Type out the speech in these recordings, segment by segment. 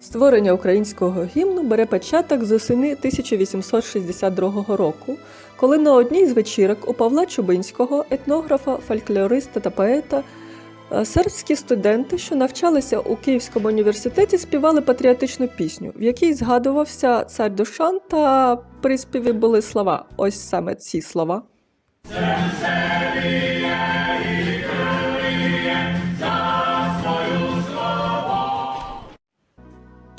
Створення українського гімну бере початок з осени 1862 року, коли на одній з вечірок у Павла Чубинського, етнографа, фольклориста та поета, е, сербські студенти, що навчалися у Київському університеті, співали патріотичну пісню, в якій згадувався цар Душан та приспіві були слова. Ось саме ці слова.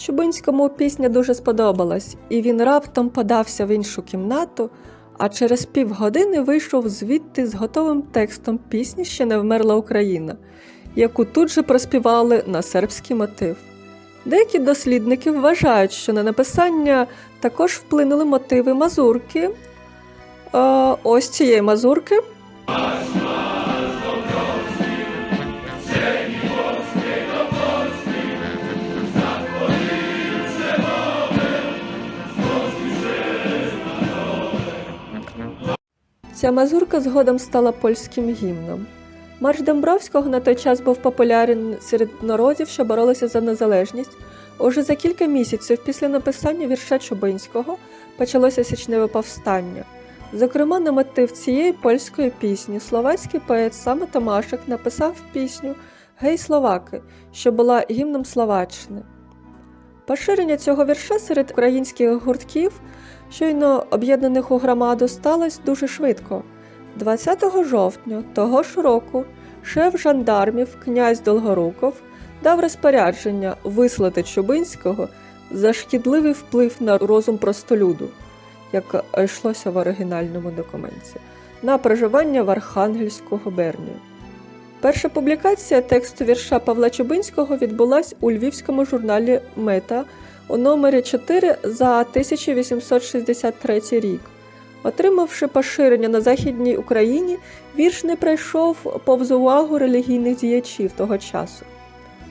Чубинському пісня дуже сподобалась, і він раптом подався в іншу кімнату, а через півгодини вийшов звідти з готовим текстом пісні Ще не вмерла Україна, яку тут же проспівали на сербський мотив. Деякі дослідники вважають, що на написання також вплинули мотиви мазурки. Е, ось цієї мазурки. Ця мазурка згодом стала польським гімном. Марш Домбровського на той час був популярен серед народів, що боролися за незалежність. Уже за кілька місяців після написання вірша Чубинського почалося січневе повстання. Зокрема, на мотив цієї польської пісні словацький поет саме Томашик написав пісню Гей Словаки, що була гімном Словаччини. Поширення цього вірша серед українських гуртків, щойно об'єднаних у громаду, сталося дуже швидко. 20 жовтня того ж року шеф жандармів князь Долгоруков дав розпорядження вислати Чубинського за шкідливий вплив на розум простолюду, як йшлося в оригінальному документі, на проживання в Архангельську губернію. Перша публікація тексту вірша Павла Чубинського відбулась у львівському журналі Мета у номері 4 за 1863 рік. Отримавши поширення на Західній Україні, вірш не пройшов повз увагу релігійних діячів того часу.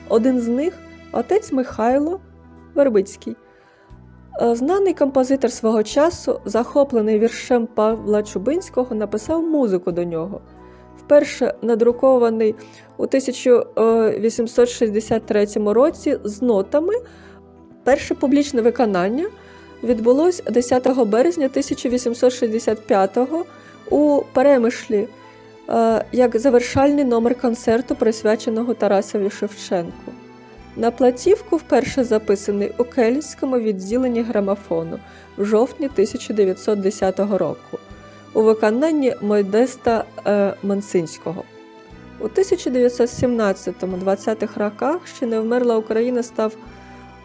Один з них отець Михайло Вербицький. Е, Знаний композитор свого часу, захоплений віршем Павла Чубинського, написав музику до нього. Вперше надрукований у 1863 році з нотами. Перше публічне виконання відбулось 10 березня 1865-го у Перемишлі е, як завершальний номер концерту, присвяченого Тарасові Шевченку. На платівку вперше записаний у Кельському відділенні грамофону в жовтні 1910 року у виконанні Мойдеста е, Мансинського. У 1917-20-х роках ще не вмерла Україна став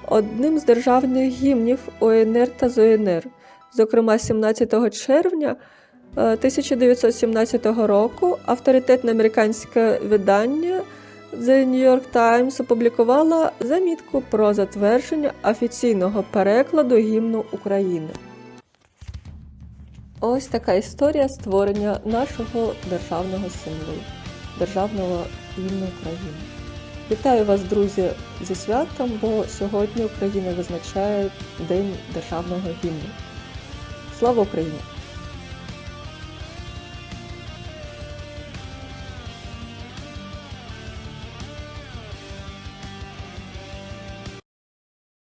одним з державних гімнів ОНР та ЗОНР. Зокрема, 17 червня е, 1917 року авторитетне американське видання The New York Times опублікувало замітку про затвердження офіційного перекладу гімну України. Ось така історія створення нашого державного символу, державного гімну України. Вітаю вас, друзі, зі святом, бо сьогодні Україна визначає День державного гімну. Слава Україні!